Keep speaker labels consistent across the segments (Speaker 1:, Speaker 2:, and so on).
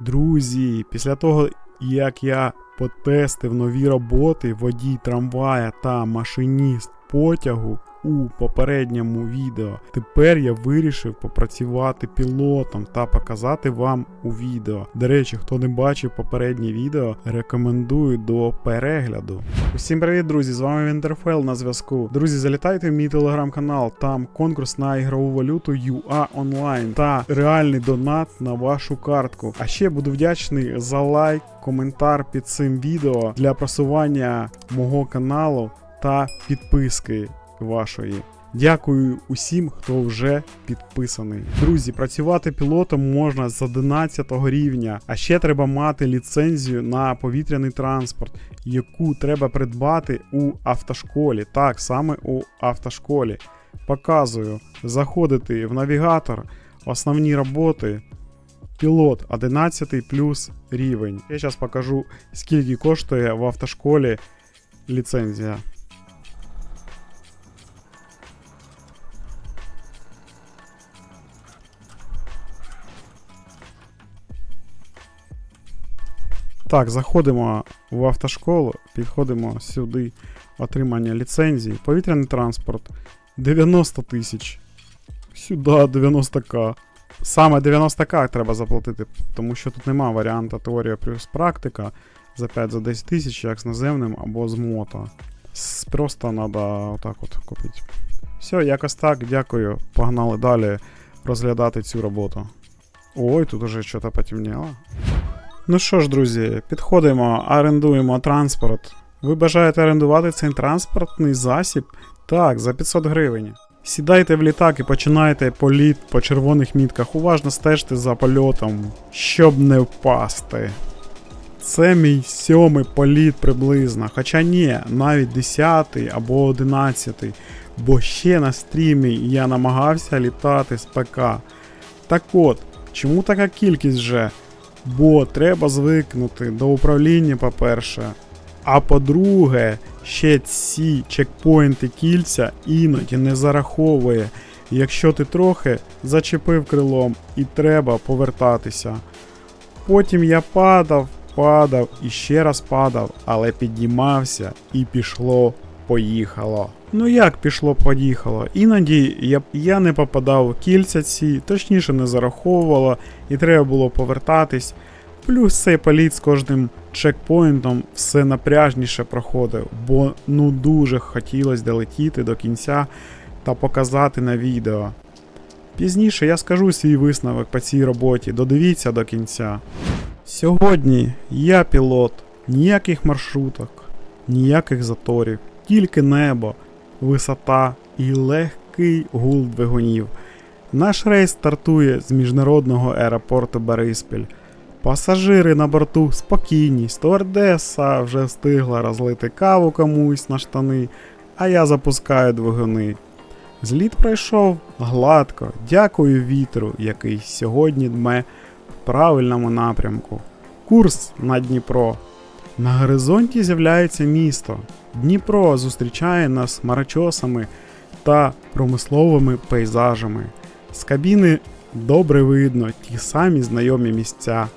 Speaker 1: Друзі, після того, як я потестив нові роботи водій трамвая та машиніст потягу у попередньому відео, тепер я вирішив попрацювати пілотом та показати вам у відео. До речі, хто не бачив попереднє відео, рекомендую до перегляду. Усім привіт, друзі! З вами Вінтерфел на зв'язку. Друзі, залітайте в мій телеграм-канал. Там конкурс на ігрову валюту UA Online та реальний донат на вашу картку. А ще буду вдячний за лайк, коментар під цим відео для просування мого каналу та підписки вашої. Дякую усім, хто вже підписаний. Друзі, працювати пілотом можна з 11 рівня, а ще треба мати ліцензію на повітряний транспорт, яку треба придбати у автошколі. Так, саме у автошколі. Показую, заходити в навігатор, основні роботи. Пілот 11 плюс рівень. Я зараз покажу, скільки коштує в автошколі ліцензія. Так, заходимо в автошколу, підходимо сюди, отримання ліцензії. Повітряний транспорт 90 тисяч. Сюди 90к. Саме 90к треба заплатити, тому що тут нема варіанта теорія плюс практика за 5 за 10 тисяч, як з наземним або з мото. Просто треба отак от купити. Все, якось так, дякую. Погнали далі розглядати цю роботу. Ой, тут уже щось потемніло. Ну що ж, друзі, підходимо, орендуємо транспорт. Ви бажаєте орендувати цей транспортний засіб? Так, за 500 гривень. Сідайте в літак і починайте політ по червоних мітках. Уважно стежте за польотом, щоб не впасти. Це мій сьомий політ приблизно. Хоча ні, навіть 10 або 11. Бо ще на стрімі я намагався літати з ПК. Так от, чому така кількість вже? Бо треба звикнути до управління, по-перше. А по-друге, ще ці чекпоінти кільця іноді не зараховує, якщо ти трохи зачепив крилом і треба повертатися. Потім я падав, падав і ще раз падав, але піднімався і пішло, поїхало. Ну як пішло, поїхало? Іноді я, я не попадав у кільця ці, точніше не зараховувало, і треба було повертатись. Плюс цей політ з кожним чекпоінтом все напряжніше проходив, бо ну дуже хотілося долетіти до кінця та показати на відео. Пізніше я скажу свій висновок по цій роботі, додивіться до кінця. Сьогодні я пілот, ніяких маршруток, ніяких заторів, тільки небо, висота і легкий гул двигунів. Наш рейс стартує з міжнародного аеропорту Бориспіль. Пасажири на борту спокійні, стюардеса вже встигла розлити каву комусь на штани, а я запускаю двигуни. Зліт пройшов гладко, дякую вітру, який сьогодні дме в правильному напрямку. Курс на Дніпро. На горизонті з'являється місто. Дніпро зустрічає нас хмарочосами та промисловими пейзажами. З кабіни добре видно ті самі знайомі місця.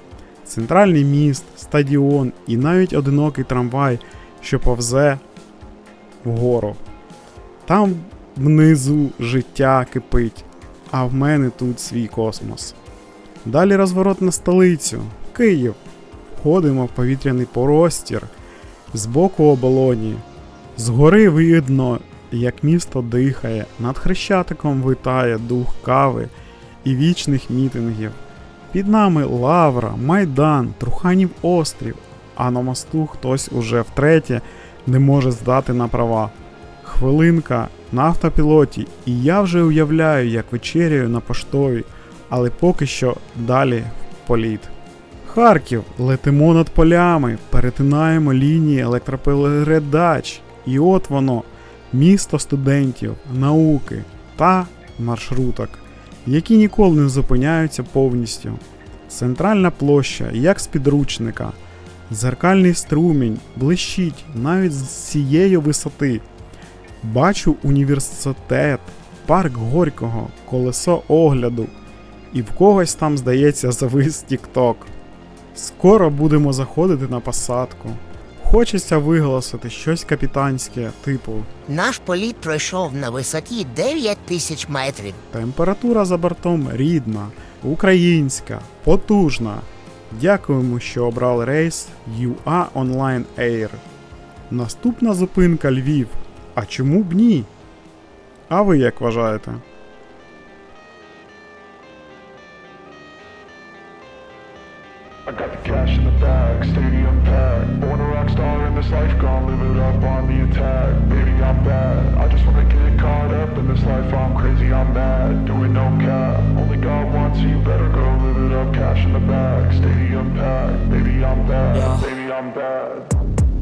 Speaker 1: Центральний міст, стадіон і навіть одинокий трамвай, що повзе вгору. Там внизу життя кипить, а в мене тут свій космос. Далі розворот на столицю, Київ. Входимо в повітряний простір, збоку оболоні. Згори видно, як місто дихає, над хрещатиком витає дух кави і вічних мітингів. Під нами Лавра, Майдан, Труханів острів, а на мосту хтось уже втретє не може здати на права. Хвилинка на автопілоті, і я вже уявляю, як вечеряю на поштові, але поки що далі в політ. Харків, летимо над полями, перетинаємо лінії електропередач, і от воно, місто студентів, науки та маршруток, які ніколи не зупиняються повністю. Центральна площа, як з підручника, зеркальний струмінь блищить навіть з цієї висоти. Бачу університет, парк Горького, колесо огляду, і в когось там, здається, завис Тік-Ток. Скоро будемо заходити на посадку. Хочеться виголосити щось капітанське, типу
Speaker 2: Наш політ пройшов на висоті 9 тисяч метрів.
Speaker 1: Температура за бортом рідна, українська, потужна. Дякуємо, що обрали рейс UA Online Air. Наступна зупинка Львів. А чому б ні? А ви як вважаєте?
Speaker 3: I got the cash in the bag, stadium packed. Born a rock star in this life, gonna live it up on the attack. Baby, I'm bad. I just wanna get caught up in this life. I'm crazy, I'm mad. Doing no cap. Only God wants you, better go live it up. Cash in the bag, stadium packed. Baby, I'm bad.
Speaker 4: Yeah.
Speaker 3: Baby, I'm bad.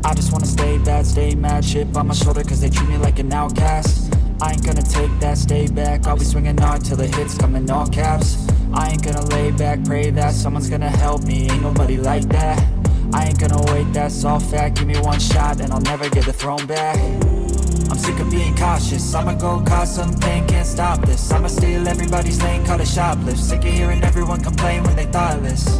Speaker 4: I just wanna stay bad, stay mad, chip on my shoulder cause they treat me like an outcast. I ain't gonna take that, stay back, I'll be swinging hard till the hits come in all caps. I ain't gonna lay back, pray that someone's gonna help me, ain't nobody like that. I ain't gonna wait, that's all fact, give me one shot and I'll never get the throne back. I'm sick of being cautious, I'ma go cause something, can't stop this. I'ma steal everybody's lane, call it shoplift. Sick of hearing everyone complain when they thoughtless.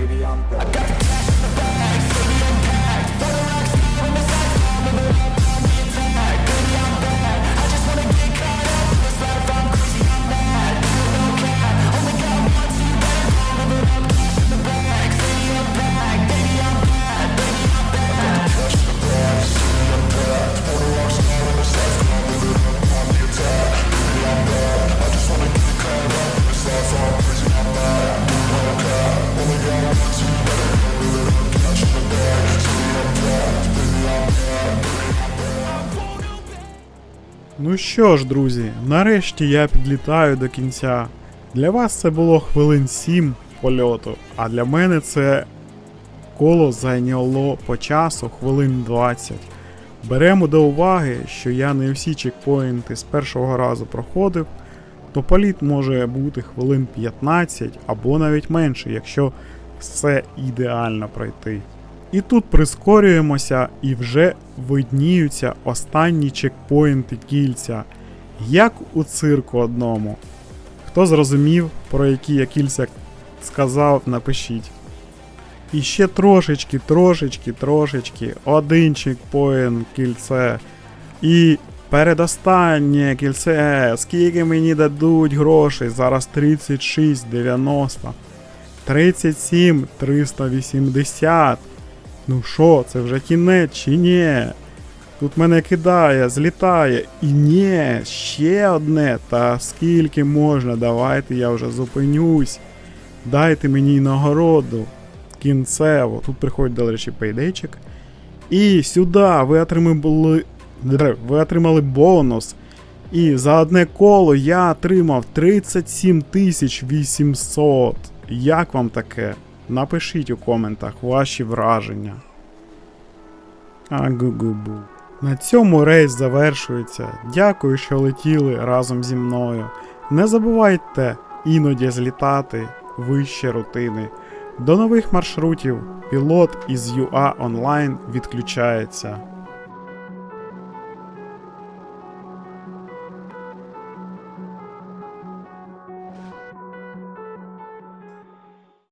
Speaker 1: Ну що ж, друзі, нарешті я підлітаю до кінця. Для вас це було хвилин 7 польоту, а для мене це коло зайняло по часу хвилин 20. Беремо до уваги, що я не всі чекпоінти з першого разу проходив, то політ може бути хвилин 15 або навіть менше, якщо все ідеально пройти. І тут прискорюємося і вже видніються останні чекпоінти кільця, як у цирку одному. Хто зрозумів, про які я кільця сказав, напишіть. І ще трошечки, трошечки, трошечки, один чекпоінт кільце. І передостаннє кільце. Скільки мені дадуть грошей? Зараз 36,90. 37 380. Ну що, це вже кінець чи ні? Тут мене кидає, злітає. І ні, ще одне. Та скільки можна, давайте я вже зупинюсь. Дайте мені нагороду. Кінцево. Тут приходить, до речі, пейдейчик. І сюди ви отримали. Ви отримали бонус. І за одне коло я отримав 37 800. Як вам таке? Напишіть у коментах ваші враження. А гу-гу-бу. На цьому рейс завершується. Дякую, що летіли разом зі мною. Не забувайте іноді злітати вище рутини. До нових маршрутів пілот із UA Online відключається.